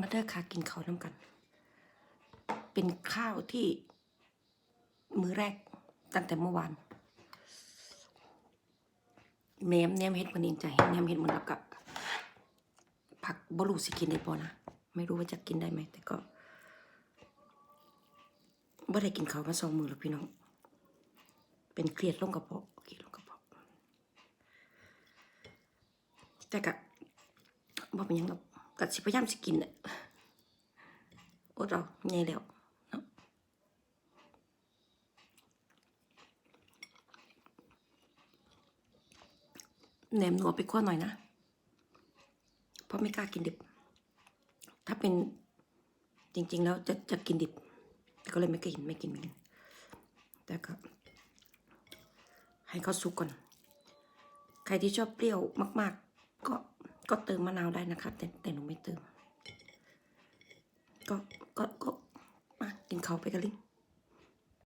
มาเด้อค่ะกินข้าวน้ำกัน เป็นข้าวที่มื้อแรกตั้งแต่เมื่อวานแหนมแหนมเฮ็ดมันเองใจแหนมเฮ็ดมันรับกับ ผักบรูสิกินได้ปอนะไม่รู้ว่าจะกินได้ไหมแต่ก็บ่ได้กินข้าวมาสองมือแล้วพี่น้อง เป็นเครียดลงกระเพาะเครียดลงกระเพาะแต่ก็บ่เป็นยังหรอก ก็สิพยายามสิกินแหละอดเอาใหญ่แล้วเนาะแหนมหนัวไปคั่วหน่อยนะ เพราะไม่กล้ากินดิบ ถ้าเป็นจริง ๆ แล้วจะจะกินดิบ แต่ก็เลยไม่กินไม่กินไม่กิน แต่ก็ ให้เขาสุกก่อน ใครที่ชอบเปรี้ยวมาก ๆ ก็ ก็เติมมะนาวได้นะคะ แต่แต่หนูไม่เติม ก็ก็ก็มากินเขาไปกันลิง